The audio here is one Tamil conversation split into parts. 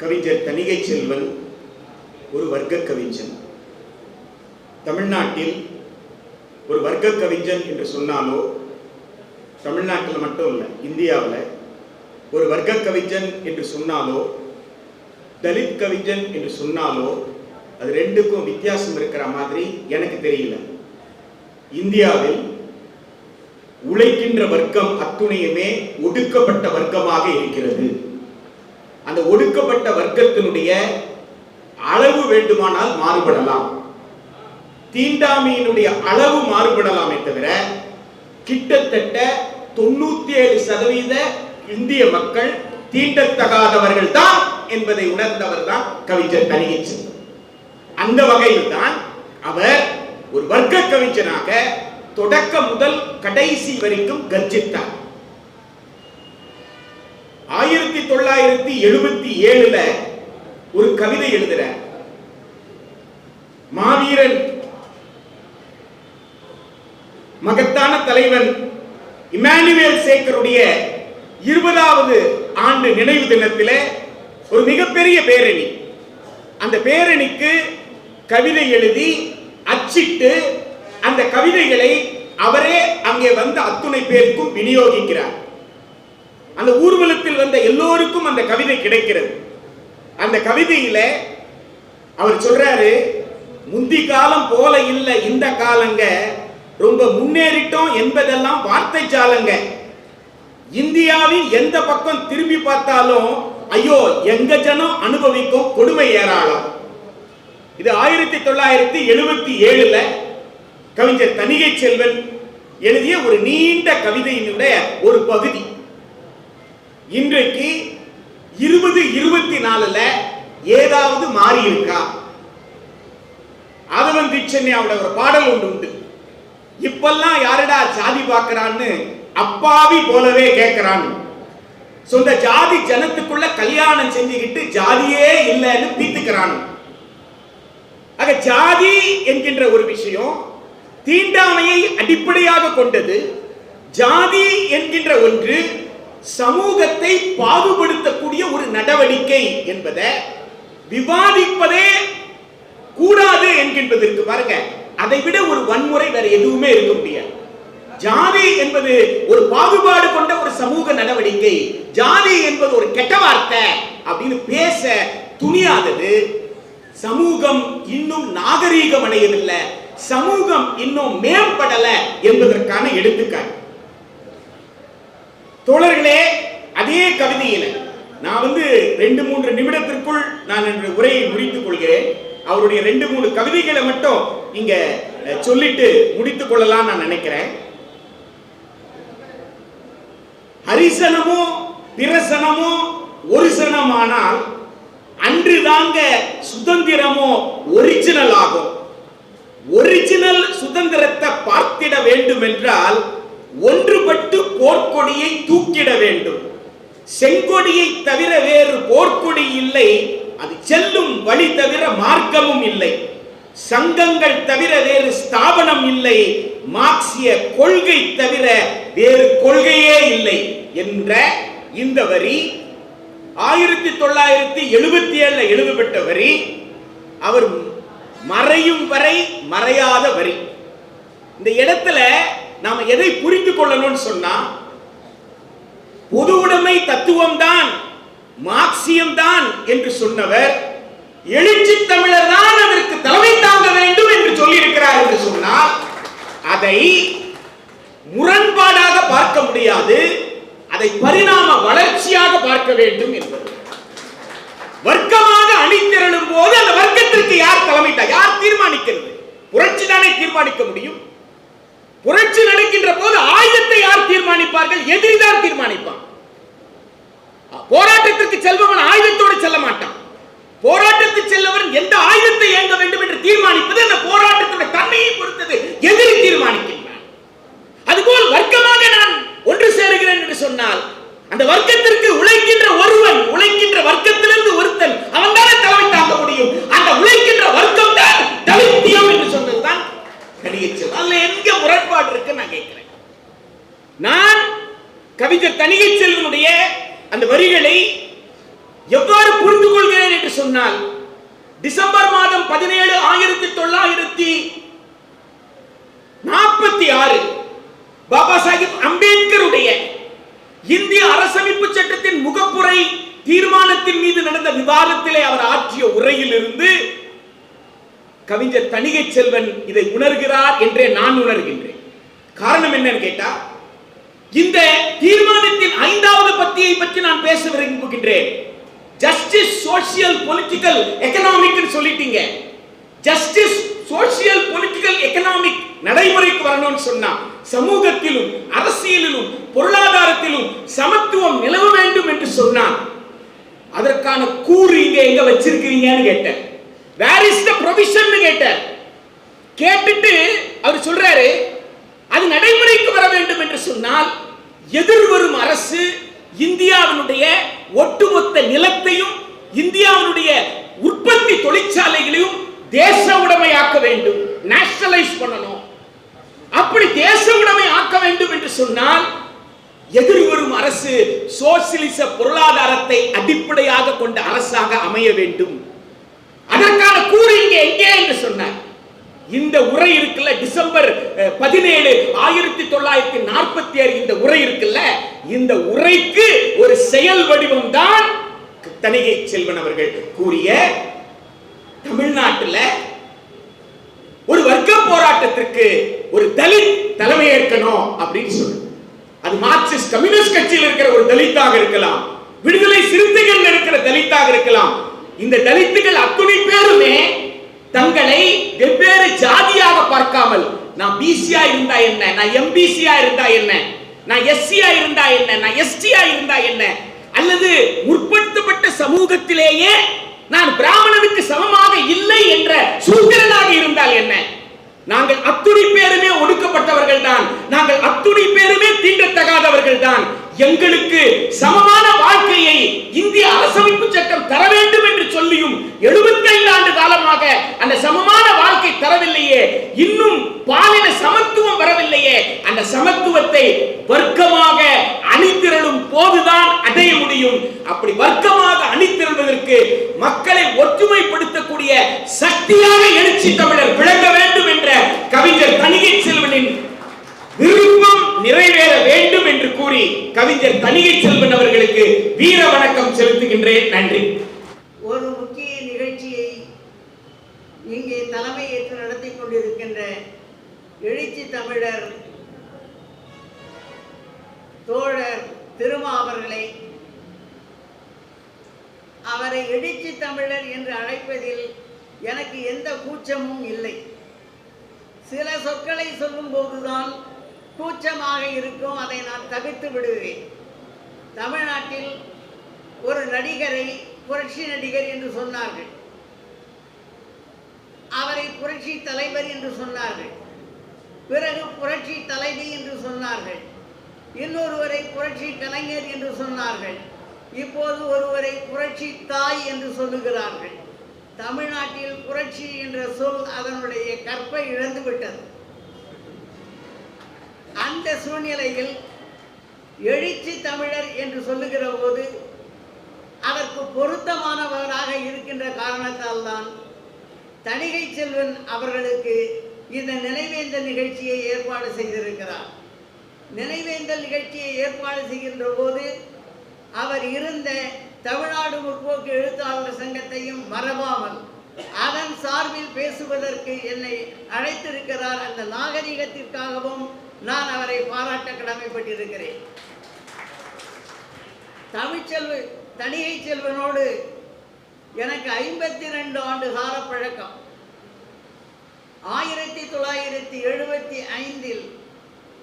கவிஞர் தணிகை செல்வன் ஒரு வர்க்க கவிஞன். தமிழ்நாட்டில் ஒரு வர்க்க கவிஞன் என்று சொன்னாலோ தமிழ்நாட்டில் மட்டும் இல்லை இந்தியாவில் ஒரு வர்க்க கவிஞன் என்று சொன்னாலோ தலித் கவிஞன் என்று சொன்னாலோ அது ரெண்டுக்கும் வித்தியாசம் இருக்கிற மாதிரி எனக்கு தெரியல. இந்தியாவில் உழைக்கின்ற வர்க்கம் அத்துணையுமே ஒடுக்கப்பட்ட வர்க்கமாக இருக்கிறது. அந்த ஒடுக்கப்பட்ட வர்க்கத்தினுடைய அளவு வேண்டுமானால் மாறுபடலாம். தீண்டாமையினுடைய அளவு மாறுபடலாமே தவிர கிட்டத்தட்ட தொண்ணூத்தி ஏழு சதவீத இந்திய மக்கள் தீண்டத்தகாதவர்கள் தான் என்பதை உணர்ந்தவர் தான் கவிஞர் தனியச்சு அந்த வகையில் தான் அவர் ஒரு வர்க்க கவிஞனாக தொடக்க முதல் கடைசி வரைக்கும் கர்ஜித்தார். ஆயிரத்தி தொள்ளாயிரத்தி எழுபத்தி ஏழுல ஒரு கவிதை எழுதுறார். மாவீரன் மகத்தான தலைவன் இமானுவேல் சேக்கருடைய இருபதாவது ஆண்டு நினைவு தினத்தில் ஒரு மிகப்பெரிய பேரணி. அந்த பேரணிக்கு கவிதை எழுதி அச்சிட்டு அந்த கவிதைகளை அவரே அங்கே வந்த அத்துணை பேருக்கும் விநியோகிக்கிறார். அந்த ஊர்வலத்தில் வந்த எல்லோருக்கும் அந்த கவிதை கிடைக்கிறது. அந்த கவிதையில அவர் சொல்றாரு முந்தி காலம் போல இல்ல இந்த காலங்க. ரொம்ப முன்னேறிட்டோம் என்பதெல்லாம் வார்த்தை ஜாலங்க. இந்தியாவின் எந்த பக்கம் திரும்பி பார்த்தாலும் ஐயோ எங்க ஜனம் அனுபவிக்கும் கொடுமை ஏராளம். இது ஆயிரத்தி தொள்ளாயிரத்தி எழுபத்தி ஏழுல கவிஞர் தணிகை செல்வன் எழுதிய ஒரு நீண்ட கவிதையினுடைய ஒரு பகுதி. இன்றைக்கு இருபது இருபத்தி நாலுல ஏதாவது மாறி இருக்கா? அதவன் அவட ஒரு பாடல் ஒன்று உண்டு. இப்பெல்லாம் யாரடா ஜாதி பார்க்கறான்னு அப்பாவி போலவே கேட்கிறான் சொந்த ஜாதி ஜனத்துக்குள்ள கல்யாணம் செஞ்சுக்கிட்டு ஜாதியே இல்லைன்னு பீத்துக்கிறான் ஆக ஜாதி என்கின்ற ஒரு விஷயம் தீண்டாமையை அடிப்படையாக கொண்டது. ஜாதி என்கின்ற ஒன்று சமூகத்தை பாகுபடுத்தக்கூடிய ஒரு நடவடிக்கை என்பதை விவாதிப்பதே கூடாது என்கின்றதற்கு பாருங்க. அதை விட ஒரு வன்முறை வேற எதுவுமே இருக்க முடியாது. ஜாதி என்பது ஒரு பாகுபாடு கொண்ட ஒரு சமூக நடவடிக்கை. ஜாதி என்பது ஒரு கெட்ட வார்த்தை அப்படின்னு பேச துணியாதது. சமூகம் இன்னும் நாகரீகம் அடையவில்லை. சமூகம் இன்னும் மேம்படல என்பதற்கான எடுத்துக்காட்டு. தோழர்களே அதே கவிதையில நான் வந்து ரெண்டு மூன்று நிமிடத்திற்குள் நான் இன்று உரையை முடித்துக் கொள்கிறேன். அவருடைய ரெண்டு மூணு கவிதைகளை மட்டும் இங்க சொல்லிட்டு முடித்துக் கொள்ளலாம் நான் நினைக்கிறேன். ஹரிசனமும் பிரசனமும் ஒரு சனமானால் அன்று தாங்க சுதந்திரமோ ஒரிஜினல் ஆகும். ஒரிஜினல் சுதந்திரத்தை பார்த்திட வேண்டும் என்றால் ஒன்றுபட்டு போர்க்கொடியை தூக்கிட வேண்டும். செங்கொடியை தவிர வேறு போர்க்கொடி இல்லை. அது செல்லும் வழி தவிர மார்க்கமும் இல்லை. சங்கங்கள் தவிர வேறு ஸ்தாபனம் இல்லை. மார்க்சிய கொள்கை தவிர வேறு கொள்கையே இல்லை என்ற இந்த வரி ஆயிரத்தி தொள்ளாயிரத்தி எழுபத்தி ஏழுல எழுதப்பட்ட வரி. அவர் மறையும் வரை மறையாத வரி. இந்த இடத்துல நாம எதை புரிந்து கொள்ளணும்னு சொன்னா பொது உடைமை தத்துவம் தான் மார்க்சியம் தான் என்று சொன்னவர் எழுச்சி தமிழர் தான் அதற்கு தலைமை தாங்க வேண்டும் என்று சொல்லி இருக்கிறார் என்று சொன்னால் அதை முரண்பாடாக பார்க்க முடியாது அதை பரிணாம வளர்ச்சியாக பார்க்க வேண்டும் என்பது. வர்க்கமாக அணிந்திரளும் போது அந்த வர்க்கத்திற்கு யார் தலைமை யார் தீர்மானிக்கிறது? புரட்சி தானே தீர்மானிக்க முடியும்? புரட்சி நடக்கின்ற போது ஆயுதத்தை யார் தீர்மானிப்பார்கள்? எதிரிதான் தீர்மானிப்பான். போராட்டத்திற்கு செல்பவன் ஆயுதத்தோடு செல்ல மாட்டான். போராட்டத்துக்கு செல்லவன் எந்த ஆயுதத்தை இயங்க வேண்டும் என்று தீர்மானிப்பது? அந்த போராட்டத்துடைய தன்மையை பொறுத்தது. எதிரி தீர்மானிக்கின்றான். அதுபோல் வர்க்கமாக நான் ஒன்று சேருகிறேன் என்று சொன்னால் அந்த வர்க்கத்திற்கு உழைக்கின்ற ஒருவன் உழைக்கின்ற வர்க்கத்திலிருந்து ஒருத்தன் கணிகை செல்வனுடைய அந்த வரிகளை எவ்வாறு புரிந்து கொள்கிறேன் என்று சொன்னால் டிசம்பர் மாதம் பதினேழு ஆயிரத்தி தொள்ளாயிரத்தி நாற்பத்தி ஆறு பாபா சாஹிப் அம்பேத்கருடைய இந்திய அரசமைப்பு சட்டத்தின் முகப்புரை தீர்மானத்தின் மீது நடந்த விவாதத்திலே அவர் ஆற்றிய உரையில் இருந்து கவிஞர் தணிகை செல்வன் இதை உணர்கிறார் என்றே நான் உணர்கின்றேன். காரணம் என்னன்னு கேட்டா இந்த தீர்மானத்தின் ஐந்தாவது பத்தியை பற்றி நான் பேச விரும்புகின்றேன். ஜஸ்டிஸ் சோசியல் பொலிட்டிக்கல் எக்கனாமிக் சொல்லிட்டீங்க. ஜஸ்டிஸ் சோசியல் பொலிட்டிக்கல் எக்கனாமிக் நடைமுறைக்கு வரணும்னு சொன்னா சமூகத்திலும் அரசியலிலும் பொருளாதாரத்திலும் சமத்துவம் நிலவ வேண்டும் என்று சொன்னான் அதற்கான கூறு இங்க எங்க வச்சிருக்கீங்கன்னு கேட்டேன். வேர் இஸ் த ப்ரொவிஷன் கேட்டேன். கேட்டுட்டு அவர் சொல்றாரு அது நடைமுறைக்கு வர வேண்டும் என்று சொன்னால் எதிர்வரும் அரசு இந்தியாவினுடைய ஒட்டுமொத்த நிலத்தையும் இந்தியாவினுடைய உற்பத்தி தொழிற்சாலைகளையும் தேச உடைமையாக்க வேண்டும் நேஷனலைஸ் பண்ணணும். அப்படி தேச உடைமை ஆக்க வேண்டும் என்று சொன்னால் எதிர்வரும் அரசு சோசியலிச பொருளாதாரத்தை அடிப்படையாக கொண்ட அரசாக அமைய வேண்டும். அதற்கான கூறு இங்கே எங்கே என்று சொன்னார். இந்த உரை இருக்குல்ல டிசம்பர் பதினேழு ஆயிரத்தி தொள்ளாயிரத்தி நாற்பத்தி ஆறு இந்த உரைக்கு ஒரு செயல் வடிவம் தான் தணிகை செல்வன் அவர்கள் கூறிய தமிழ்நாட்டுல ஒரு வர்க்க போராட்டத்திற்கு ஒரு தலித் தலைமையேற்கணும் அப்படின்னு சொல்லு அது மார்க்சிஸ்ட் கம்யூனிஸ்ட் கட்சியில் இருக்கிற ஒரு தலித்தாக இருக்கலாம். விடுதலை சிறுத்தைகள் இருக்கிற தலித்தாக இருக்கலாம். இந்த தலித்துகள் அத்துணை பேருமே தங்களை வெவ்வேறு ஜாதியாக பார்க்காமல் நான் பிசியா இருந்தா என்ன? நான் எம்பிசியா இருந்தா என்ன? நான் எஸ்சியா இருந்தா என்ன? நான் எஸ்டியா இருந்தா என்ன? அல்லது முற்படுத்தப்பட்ட சமூகத்திலேயே நான் பிராமணனுக்கு சமமாக இல்லை என்ற சூத்திரனாக இருந்தால் என்ன? நாங்கள் அத்துணை பேருமே ஒடுக்கப்பட்டவர்கள் தான் நாங்கள் அத்துணை பேருமே தீண்டத்தகாதவர்கள் தான் எங்களுக்கு சமமான வாழ்க்கையை இந்திய அரசமைப்பு சட்டம் தர வேண்டும் என்று சொல்லியும் 75 ஆண்டு காலமாக அந்த சமமான வாழ்க்கை தரவில்லையே. இன்னும் பாலின சமத்துவம் வரவில்லையே. அந்த சமத்துவத்தை வர்க்கமாக அணிதிரளும் போதுதான் அடைய முடியும். அப்படி வர்க்கமாக அணிதிரள்வதற்கு மக்களை ஒற்றுமைப்படுத்தக்கூடிய சக்தியாக எழுச்சி தமிழர் விளங்க தணிகை செல்வனின் விருப்பம் நிறைவேற வேண்டும் என்று கூறி கவிஞர் தணிகை செல்வன் அவர்களுக்கு வீர வணக்கம் செலுத்துகின்றேன். நன்றி. ஒரு முக்கிய நிகழ்ச்சியை இங்கே தலைமை ஏற்று நடத்தி கொண்டிருக்கின்ற எழுச்சி தமிழர் தோழர் திருமா அவர்களை அவரை எழுச்சி தமிழர் என்று அழைப்பதில் எனக்கு எந்த கூச்சமும் இல்லை. சில சொற்களை சொல்லும் போதுதான் கூச்சமாக இருக்கும் அதை நான் தவிர்த்து விடுவேன். தமிழ்நாட்டில் ஒரு நடிகரை புரட்சி நடிகர் என்று சொன்னார்கள். அவரை புரட்சி தலைவர் என்று சொன்னார்கள். பிறகு புரட்சி தலைவி என்று சொன்னார்கள். இன்னொருவரை புரட்சி கலைஞர் என்று சொன்னார்கள். இப்போது ஒருவரை புரட்சி தாய் என்று சொல்லுகிறார்கள். தமிழ்நாட்டில் புரட்சி என்ற சொல் அதனுடைய கற்பை இழந்துவிட்டது. அந்த சூழ்நிலையில் எழுச்சி தமிழர் என்று சொல்லுகிற போது அதற்கு பொருத்தமானவராக இருக்கின்ற காரணத்தால் தான் தணிகை செல்வன் அவர்களுக்கு இந்த நினைவேந்தல் நிகழ்ச்சியை ஏற்பாடு செய்திருக்கிறார். நினைவேந்தல் நிகழ்ச்சியை ஏற்பாடு செய்கின்ற போது அவர் இருந்த தமிழ்நாடு முற்போக்கு எழுத்தாளர் சங்கத்தையும் மறவாமல் அதன் சார்பில் பேசுவதற்கு என்னை அழைத்திருக்கிறார் அந்த நாகரிகத்திற்காகவும் நான் அவரை பாராட்ட கடமைப்பட்டிருக்கிறேன். தமிழ்ச்செல்வ தனிகை செல்வனோடு எனக்கு ஐம்பத்தி ரெண்டு ஆண்டு கால பழக்கம் ஆயிரத்தி தொள்ளாயிரத்தி எழுபத்தி ஐந்தில்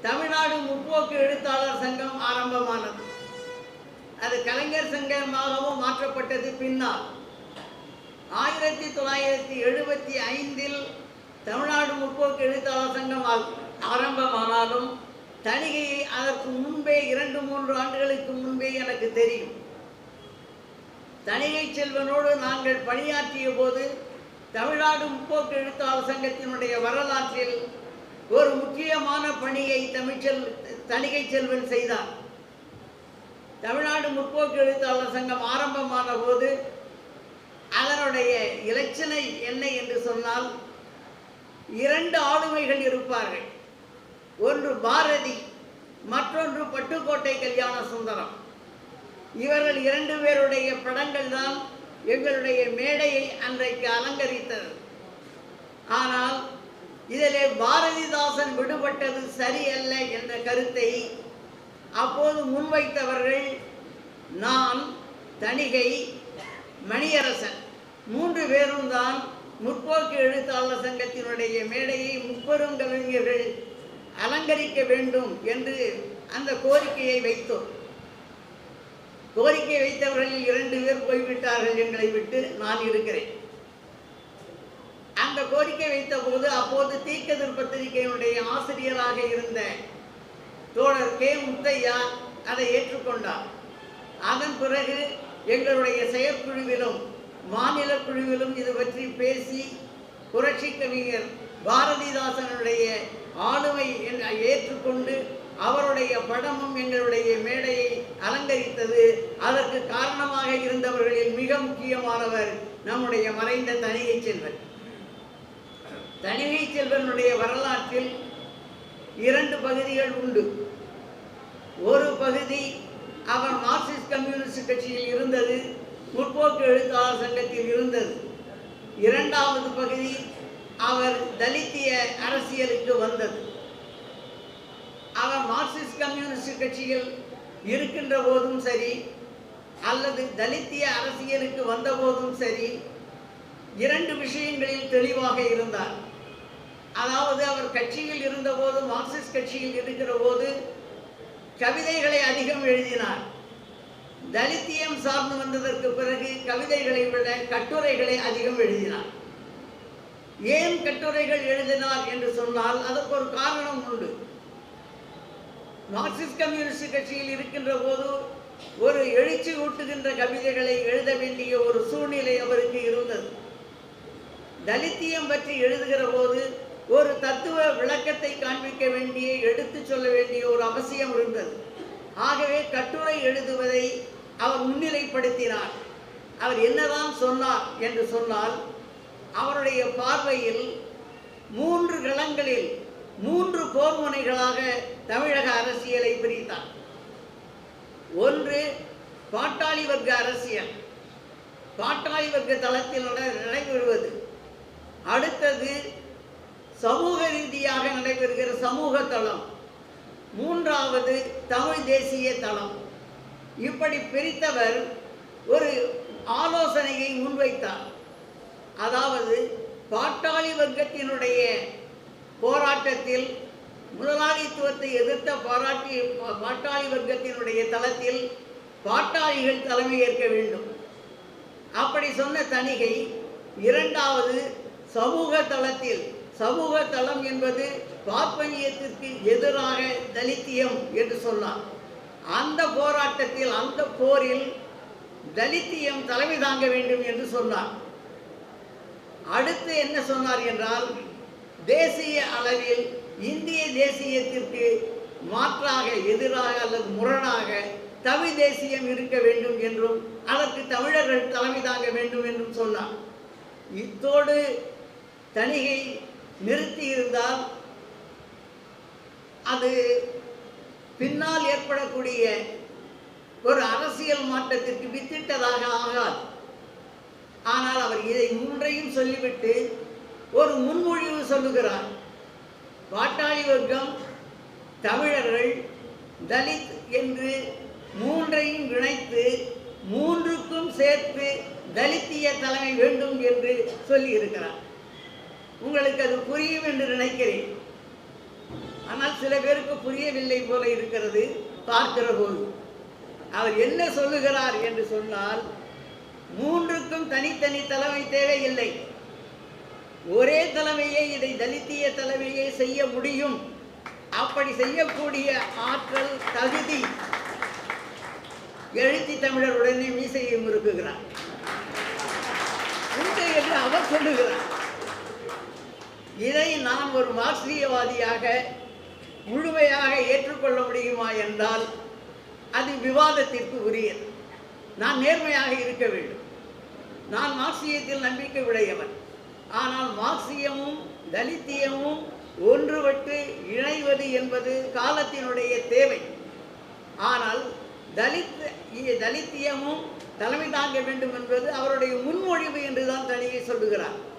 தமிழ்நாடு முற்போக்கு எழுத்தாளர் சங்கம் ஆரம்பமானது. அது கலைஞர் சங்கமாகவும் மாற்றப்பட்டது பின்னால். ஆயிரத்தி தொள்ளாயிரத்தி எழுபத்தி ஐந்தில் தமிழ்நாடு முற்போக்கு எழுத்தாளர் சங்கம் ஆ- ஆரம்பமானாலும் தணிகையை அதற்கு முன்பே இரண்டு மூன்று ஆண்டுகளுக்கு முன்பே எனக்கு தெரியும். தணிகை செல்வனோடு நாங்கள் பணியாற்றிய போது தமிழ்நாடு முற்போக்கு எழுத்தாளர் சங்கத்தினுடைய வரலாற்றில் ஒரு முக்கியமான பணியை தமிழ்ச்செல் தணிகை செல்வன் செய்தார். தமிழ்நாடு முற்போக்கு எழுத்தாளர் சங்கம் ஆரம்பமான போது அதனுடைய இலச்சனை என்ன என்று சொன்னால் இரண்டு ஆளுமைகள் இருப்பார்கள். ஒன்று பாரதி மற்றொன்று பட்டுக்கோட்டை கல்யாண சுந்தரம். இவர்கள் இரண்டு பேருடைய படங்கள் தான் எங்களுடைய மேடையை அன்றைக்கு அலங்கரித்தது. ஆனால் இதிலே பாரதிதாசன் விடுபட்டது சரியல்ல என்ற கருத்தை அப்போது முன்வைத்தவர்கள் நான் தணிகை மணியரசன். மூன்று பேரும் தான் முற்போக்கு எழுத்தாளர் சங்கத்தினுடைய மேடையை முப்பெரும் கலைஞர்கள் அலங்கரிக்க வேண்டும் என்று அந்த கோரிக்கையை வைத்தோம். கோரிக்கை வைத்தவர்களில் இரண்டு பேர் போய்விட்டார்கள் எங்களை விட்டு நான் இருக்கிறேன். அந்த கோரிக்கை வைத்த போது அப்போது தீக்கதிர் பத்திரிகையினுடைய ஆசிரியராக இருந்த தோழர் கே. முத்தையா அதை ஏற்றுக்கொண்டார். அதன் பிறகு எங்களுடைய செயற்குழுவிலும் மாநில குழுவிலும் இது பற்றி பேசி புரட்சி கவிஞர் பாரதிதாசனுடைய ஆளுமை என் ஏற்றுக்கொண்டு அவருடைய படமும் எங்களுடைய மேடையை அலங்கரித்தது. அதற்கு காரணமாக இருந்தவர்களில் மிக முக்கியமானவர் நம்முடைய மறைந்த தணிகை செல்வன். தணிகை செல்வனுடைய வரலாற்றில் இரண்டு பகுதிகள் உண்டு. ஒரு பகுதி அவர் மார்க்சிஸ்ட் கம்யூனிஸ்ட் கட்சியில் இருந்தது முற்போக்கு எழுத்தாளர் சங்கத்தில் இருந்தது. இரண்டாவது பகுதி அவர் தலித்திய அரசியலுக்கு வந்தது. அவர் மார்க்சிஸ்ட் கம்யூனிஸ்ட் கட்சியில் இருக்கின்ற போதும் சரி அல்லது தலித்திய அரசியலுக்கு வந்த போதும் சரி இரண்டு விஷயங்களில் தெளிவாக இருந்தார். அதாவது அவர் கட்சியில் இருந்தபோது மார்க்சிஸ்ட் கட்சியில் இருக்கிற போது கவிதைகளை அதிகம் எழுதினார். தலித்தியம் சார்ந்து வந்ததற்கு பிறகு கவிதைகளை விட கட்டுரைகளை அதிகம் எழுதினார். ஏன் கட்டுரைகள் எழுதினார் என்று சொன்னால் அதற்கு ஒரு காரணம் உண்டு. மார்க்சிஸ்ட் கம்யூனிஸ்ட் கட்சியில் இருக்கின்ற போது ஒரு எழுச்சி ஊட்டுகின்ற கவிதைகளை எழுத வேண்டிய ஒரு சூழ்நிலை அவருக்கு இருந்தது. தலித்தியம் பற்றி எழுதுகிற போது ஒரு தத்துவ விளக்கத்தை காண்பிக்க வேண்டிய எடுத்து சொல்ல வேண்டிய ஒரு அவசியம் இருந்தது. ஆகவே கட்டுரை எழுதுவதை அவர் முன்னிலைப்படுத்தினார். அவர் என்னதான் சொன்னார் என்று சொன்னால் அவருடைய பார்வையில் மூன்று களங்களில் மூன்று போர்முனைகளாக தமிழக அரசியலை பிரித்தார். ஒன்று பாட்டாளி வர்க்க அரசியல். பாட்டாளி வர்க்க தளத்தில் நடைபெறுவது. அடுத்தது சமூக ரீதியாக நடைபெறுகிற சமூக தளம். மூன்றாவது தமிழ் தேசிய தளம். இப்படி பிரித்தவர் ஒரு ஆலோசனையை முன்வைத்தார். அதாவது பாட்டாளி வர்க்கத்தினுடைய போராட்டத்தில் முதலாளித்துவத்தை எதிர்த்த பாராட்டி பாட்டாளி வர்க்கத்தினுடைய தளத்தில் பாட்டாளிகள் தலைமையேற்க வேண்டும். அப்படி சொன்ன தணிகை இரண்டாவது சமூக தளத்தில் சமூக தளம் என்பது பாப்பனியத்திற்கு எதிராக தலித்தியம் என்று சொன்னார். அந்த போராட்டத்தில் அந்த போரில் தலித்தியம் தலைமை தாங்க வேண்டும் என்று சொன்னார். அடுத்து என்ன சொன்னார் என்றால் தேசிய அளவில் இந்திய தேசியத்திற்கு மாற்றாக எதிராக அல்லது முரணாக தமிழ் தேசியம் இருக்க வேண்டும் என்றும் அதற்கு தமிழர்கள் தலைமை தாங்க வேண்டும் என்றும் சொன்னார். இத்தோடு தணிகை நிறுத்தியிருந்தால் அது பின்னால் ஏற்படக்கூடிய ஒரு அரசியல் மாற்றத்திற்கு வித்திட்டதாக ஆகாது. ஆனால் அவர் இதை மூன்றையும் சொல்லிவிட்டு ஒரு முன்மொழிவு சொல்லுகிறார். பாட்டாளி வர்க்கம் தமிழர்கள் தலித் என்று மூன்றையும் இணைத்து மூன்றுக்கும் சேர்த்து தலித்திய தலைமை வேண்டும் என்று சொல்லியிருக்கிறார். உங்களுக்கு அது புரியும் என்று நினைக்கிறேன். ஆனால் சில பேருக்கு புரியவில்லை போல இருக்கிறது பார்க்கிற போது. அவர் என்ன சொல்லுகிறார் என்று சொன்னால் மூன்றுக்கும் தனித்தனி தலைமை தேவையில்லை. ஒரே தலைமையை இதை தலித்திய தலைமையை செய்ய முடியும். அப்படி செய்யக்கூடிய ஆற்றல் தகுதி எழுத்தி தமிழர் உடனே மீசையை முறுக்குகிறார். என்று அவர் சொல்லுகிறார். இதை நான் ஒரு மார்க்சியவாதியாக முழுமையாக ஏற்றுக்கொள்ள முடியுமா என்றால் அது விவாதத்திற்கு உரியது. நான் நேர்மையாக இருக்க வேண்டும். நான் மார்க்சியத்தில் நம்பிக்கை உடையவன். ஆனால் மார்க்சியமும் தலித்தியமும் ஒன்றுபட்டு இணைவது என்பது காலத்தினுடைய தேவை. ஆனால் தலித் தலித்தியமும் தலைமை தாங்க வேண்டும் என்பது அவருடைய முன்மொழிவு என்று தான் தனியை சொல்லுகிறார்.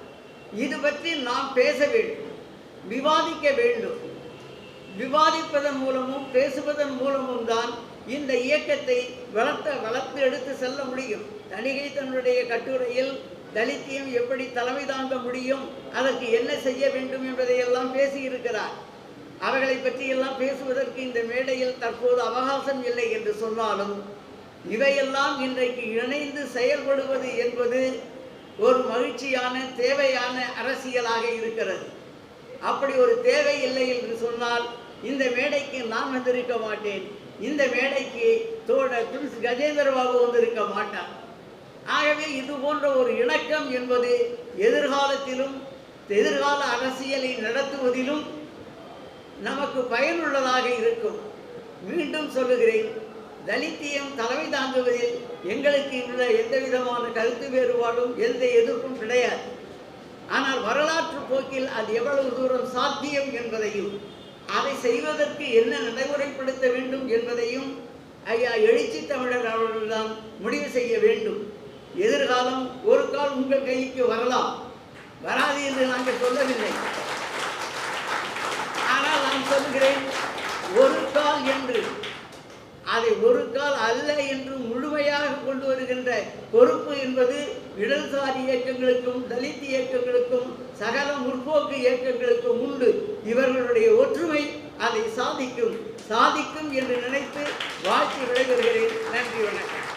இது பற்றி நாம் பேச வேண்டும் விவாதிக்க வேண்டும். விவாதிப்பதன் மூலமும் பேசுவதன் மூலமும் தான் இந்த இயக்கத்தை வளர்த்த வளர்த்து எடுத்து செல்ல முடியும். தணிகை தன்னுடைய கட்டுரையில் தலித்தியம் எப்படி தலைமை தாங்க முடியும் அதற்கு என்ன செய்ய வேண்டும் என்பதையெல்லாம் பேசியிருக்கிறார். அவர்களை பற்றி எல்லாம் பேசுவதற்கு இந்த மேடையில் தற்போது அவகாசம் இல்லை என்று சொன்னாலும் இவையெல்லாம் இன்றைக்கு இணைந்து செயல்படுவது என்பது ஒரு மகிழ்ச்சியான தேவையான அரசியலாக இருக்கிறது. அப்படி ஒரு தேவை இல்லை என்று சொன்னால் இந்த மேடைக்கு நான் வந்திருக்க மாட்டேன். இந்த மேடைக்கு தோழர் பிரின்ஸ் கஜேந்திர பாபு வந்திருக்க மாட்டார். ஆகவே இது போன்ற ஒரு இணக்கம் என்பது எதிர்காலத்திலும் எதிர்கால அரசியலை நடத்துவதிலும் நமக்கு பயனுள்ளதாக இருக்கும். மீண்டும் சொல்லுகிறேன் தலித்தியம் தலைமை தாங்குவதில் எங்களுக்கு உள்ள எந்த விதமான கருத்து வேறுபாடும் எந்த எதிர்ப்பும் கிடையாது. ஆனால் வரலாற்று போக்கில் அது எவ்வளவு தூரம் சாத்தியம் என்பதையும் அதை செய்வதற்கு என்ன நடைமுறைப்படுத்த வேண்டும் என்பதையும் ஐயா எழுச்சி தமிழர் அவர்கள்தான் முடிவு செய்ய வேண்டும். எதிர்காலம் ஒரு கால் உங்கள் கைக்கு வரலாம். வராது என்று நாங்கள் சொல்லவில்லை. ஆனால் நான் சொல்கிறேன் ஒரு கால் என்று அதை ஒரு கால் அல்ல என்று முழுமையாக கொண்டு வருகின்ற பொறுப்பு என்பது இடதுசாரி இயக்கங்களுக்கும் தலித் இயக்கங்களுக்கும் சகல முற்போக்கு இயக்கங்களுக்கும் உண்டு. இவர்களுடைய ஒற்றுமை அதை சாதிக்கும் சாதிக்கும் என்று நினைத்து வாழ்த்து விடைபெறுகிறேன். நன்றி வணக்கம்.